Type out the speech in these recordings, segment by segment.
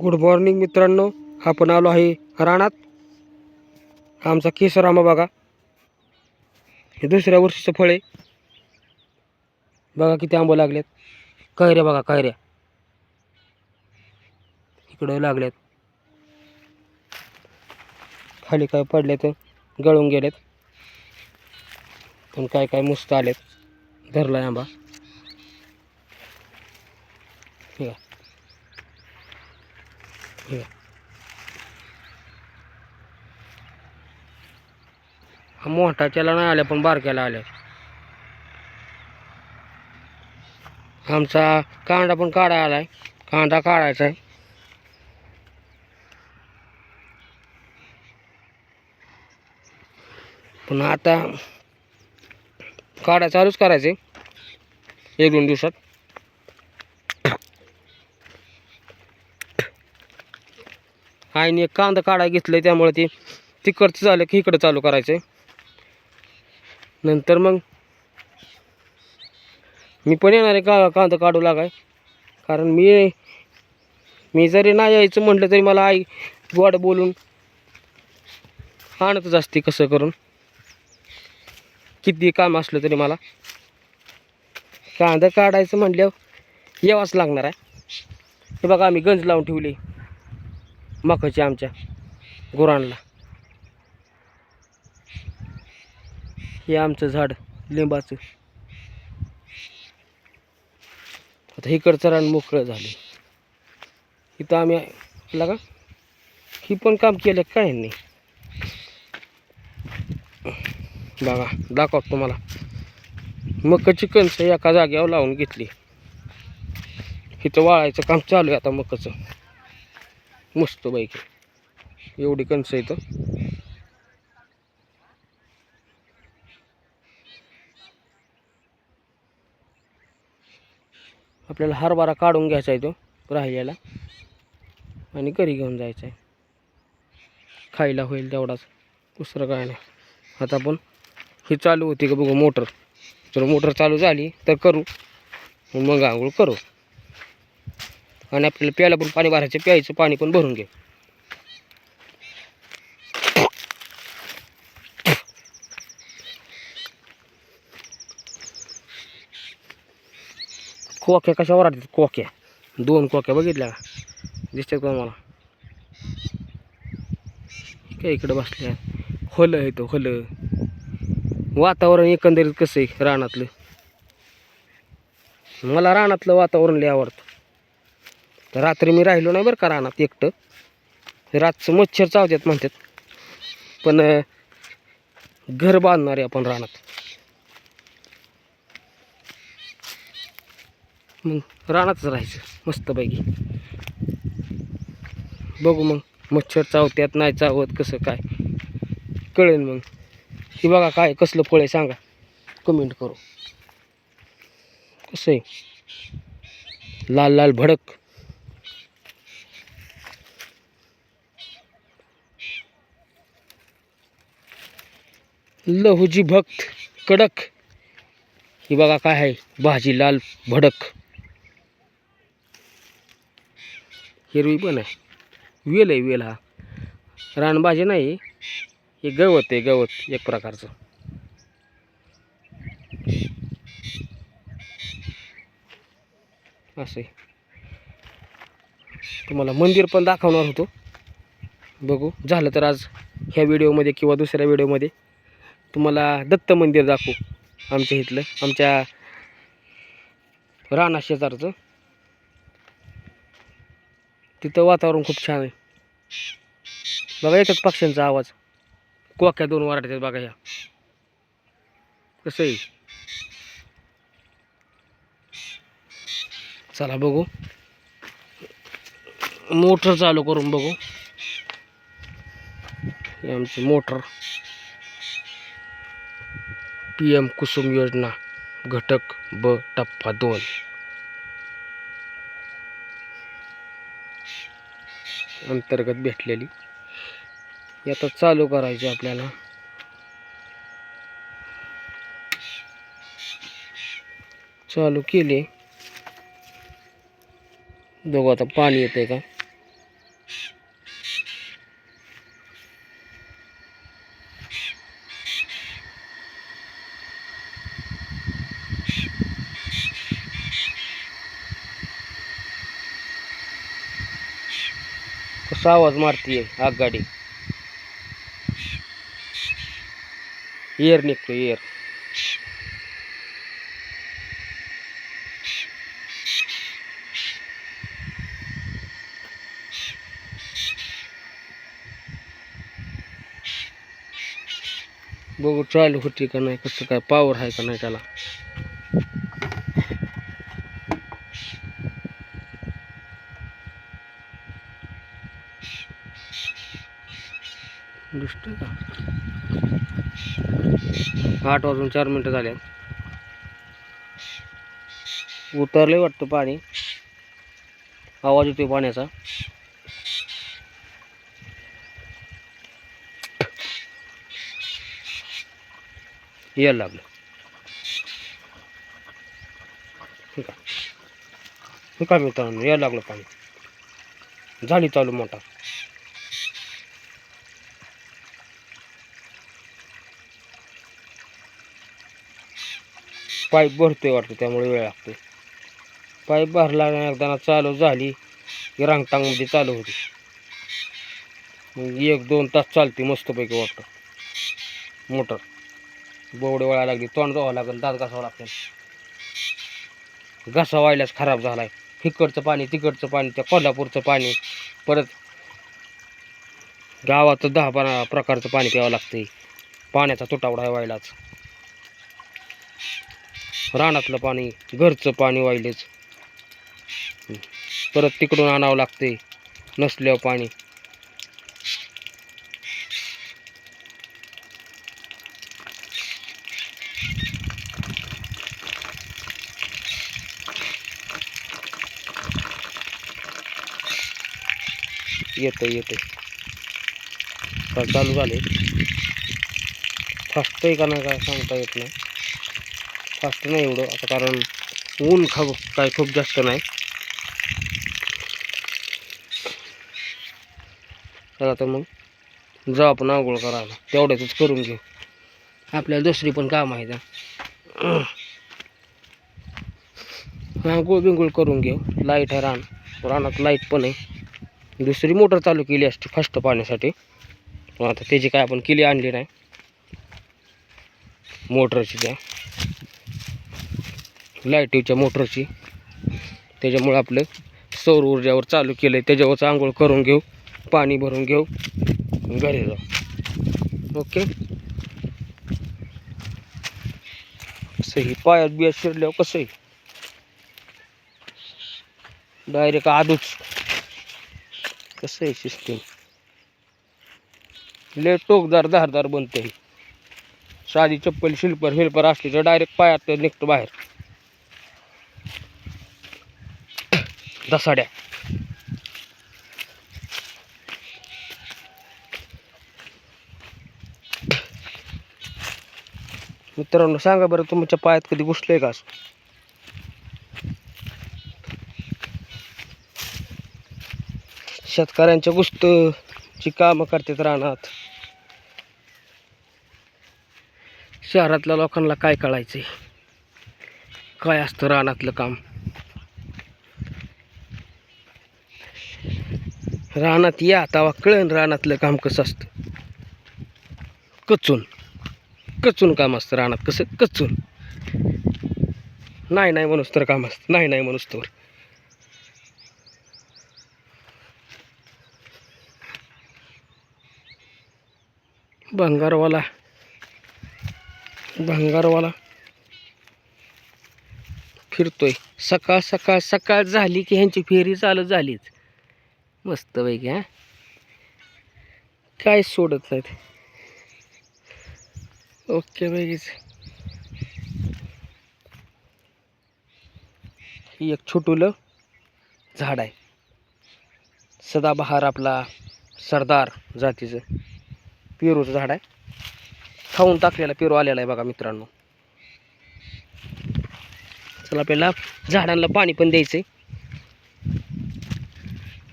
Good morning मित्रांनो. आपण आलो आहे रानात. आमचा केसर आंबा बघा. हे दुसऱ्या वर्षीचं फळ आहे. बघा किती आंबा लागलेत. कैऱ्या बघा कैऱ्या. इकडं लागल्यात खाली काय पडले तर गळून गेलेत. पण काय काय मस्त आलेत. धरला आंबा. ठीक आहे हे. हा मोठाच्याला नाही आल्या पण बारक्याला आल्या. आमचा कांदा पण काढायला आलाय. कांदा काढायचा आहे. पण आता काढा चालूच करायचे. एक दोन दिवसात. आईने एक कांदा काढा घेतलं त्यामुळे ते तिकडचं झालं की इकडं चालू करायचं नंतर मग मी पण येणार आहे का कांदा काढू लागाय. कारण मी मी जरी नाही यायचं म्हटलं तरी मला आई गोड बोलून आणतच असते कसं करून. किती काम असलं तरी मला. कांदा काढायचं म्हटल्यावर येवाच लागणार आहे. हे बघा आम्ही गंज लावून ठेवली. मकाची आमच्या गुरांना. हे आमचं झाड लिंबाचं. आता इकडचं रान मोकळं झालं. इथं आम्ही लागा ही पण काम केलं काय नाही बघा दाखवतो तुम्हाला. मकाची कणसं एका जागेवर लावून घेतली. इथं वाळायचं काम चालू आहे आता मकाचं. मस्त पैकी. एवढी कणसं इथं हो. आपल्याला हरभरा काढून घ्यायचा आहे तो राहिलेला. आणि घरी घेऊन जायचं आहे. खायला होईल तेवढाच. दुसरं काय नाही. आता आपण ही चालू होती का बघू मोटर. जर मोटर चालू झाली तर करू. मग आंघोळ करू. आणि आपल्याला प्यायला पण पाणी भरायचं प्यायचं पाणी पण भरून घे. कोक्या कशावर ओरडतात कोक्या दोन कोक्या बघितल्या का? दिसतात का मला काय इकडं बसल्या. होलं आहे तो होलं. वातावरण एकंदरीत कसं आहे रानातलं? मला रानातलं वातावरण लय आवडतं. तर रात्री मी राहिलो नाही बरं का रानात एकटं. रातचं मच्छर चावतात म्हणतात पण घर बांधणार आहे आपण रानात. मग रानातच राहायचं मस्तपैकी. बघू मग मच्छर चावत्यात नाही चावत कसं काय. कळेल मग. की बघा काय कसलं फळ आहे सांगा. कमेंट करू. कसं आहे? लाल लाल भडक. लहुजी भक्त कडक. ही बघा काय आहे? भाजी लाल भडक. हिरवी पण आहे. वेल आहे वेल हा. रानभाजी नाही हे गवत आहे गवत एक प्रकारचं. असे तुम्हाला मंदिर पण दाखवणार होतो. बघू झालं तर आज ह्या व्हिडिओमध्ये किंवा दुसऱ्या व्हिडिओमध्ये तुम्हाला दत्त मंदिर दाखवू. आमच्या इथलं आमच्या राणा शेजारचं. तिथं वातावरण खूप छान आहे. बघा येतात पक्ष्यांचा आवाज. कोक्या दोन वराट्यात बघा ह्या. कसं आहे? चला बघू. मोटर चालू करून बघू. हे आमची मोटर. पी.एम कुसुम योजना घटक ब टप्पा दोन. अंतर्गत भेटलेली. आता चालू करायची आपल्याला. चालू केले. दोघं आता पाणी येते का? असा आवाज मारतीये आगगाडी एअर निघतो एअर बघू चालू होती का नाही कसं काय पावर आहे का नाही त्याला. दिसतंय का? आठ वाजून चार मिनटं झाल्या उतरले वाटतं पाणी. आवाज येतोय पाण्याचा. यायला लागलं. ठीक आहे ठीक आहे मित्रांनो? यायला लागलं पाणी. झाली चालू मोठा पाईप भरतो आहे वाटतं त्यामुळे वेळ लागतो पाईप भरला आणि एकदा चालू झाली की रांगटांगमध्ये चालू होती. मग एक दोन तास चालते मस्तपैकी वाटतं. मोटर. बोवडे वळायला लागली तोंड धुवावं लागेल दात घासावं लागेल. घसा व्हायलाच खराब झाला आहे इकडचं पाणी तिकडचं पाणी त्या कोल्हापूरचं पाणी. परत गावाचं दहा बारा प्रकारचं पाणी प्यावं लागतंय. पाण्याचा तुटावडा आहे व्हायलाच रानातलं पाणी घरचं पाणी वाहिलेच. परत तिकडून आणावं लागते नसल्यावर पाणी. येतं येतं चालू झाले. फास्ट आहे का नाही काय सांगता येत नाही. फास्ट नाही एवढं. आता कारण ऊन खा काय खूप जास्त नाही. चला तर मग. जाऊ आपण आंघोळ करायला. तेवढ्यातच करून घेऊ. आपल्याला दुसरी पण काम आहे आंघोळ बिंघोळ करून घेऊ. लाइट आहे रान. रानात लाइट पण आहे. दुसरी मोटर चालू केली असते फास्ट पाण्यासाठी. आता त्याची काय आपण केली आणली नाही. मोटरची त्या. लाईटीच्या मोटरची. त्याच्यामुळं आपलं सौर ऊर्जावर चालू केलं आहे त्याच्यावरच आंघोळ करून घेऊ पाणी भरून घेऊ घरी जाऊ. ओके? कसं ही पायात बियात शिरल्यावर कसं आहे? डायरेक्ट आधूच कसं आहे सिस्टीम लय टोकदार धारदार बनते साधी चप्पल शिल्पर शिल्पर असली तर डायरेक्ट पायात निघतो बाहेर. दसाड्या मित्रांनो सांगा बरं तुमच्या पायात कधी घुसले का शेतकऱ्यांच्या गोष्ट गुस्तची कामं करतात रानात. शहरातल्या लोकांना काय कळायचंय? काय असतं रानातलं काम? रानात या तवा कळण रानातलं काम कसं असतं? कचून. कचून काम असतं रानात कसं? कचून. नाही नाही म्हणूस तर काम असतं. नाही नाही म्हणूस तर भंगारवाला. भंगारवाला. फिरतोय. सकाळ सकाळ सकाळ झाली की ह्यांची फेरी चालू झालीच. मस्त पैकी हा. काय सोडत नाहीत. ओके पैकीच ही एक छोटुल झाड आहे. सदाबहार आपला सरदार जातीचं पेरूचं झाड आहे. खाऊन टाकलेला पेरू आलेला आहे बघा मित्रांनो. चला आपल्याला झाडांना पाणी पण द्यायचं आहे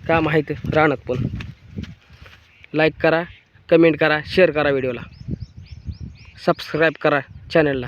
काम आहेत राहणार पण. लाईक करा कमेंट करा शेअर करा व्हिडिओला सबस्क्राईब करा चॅनलला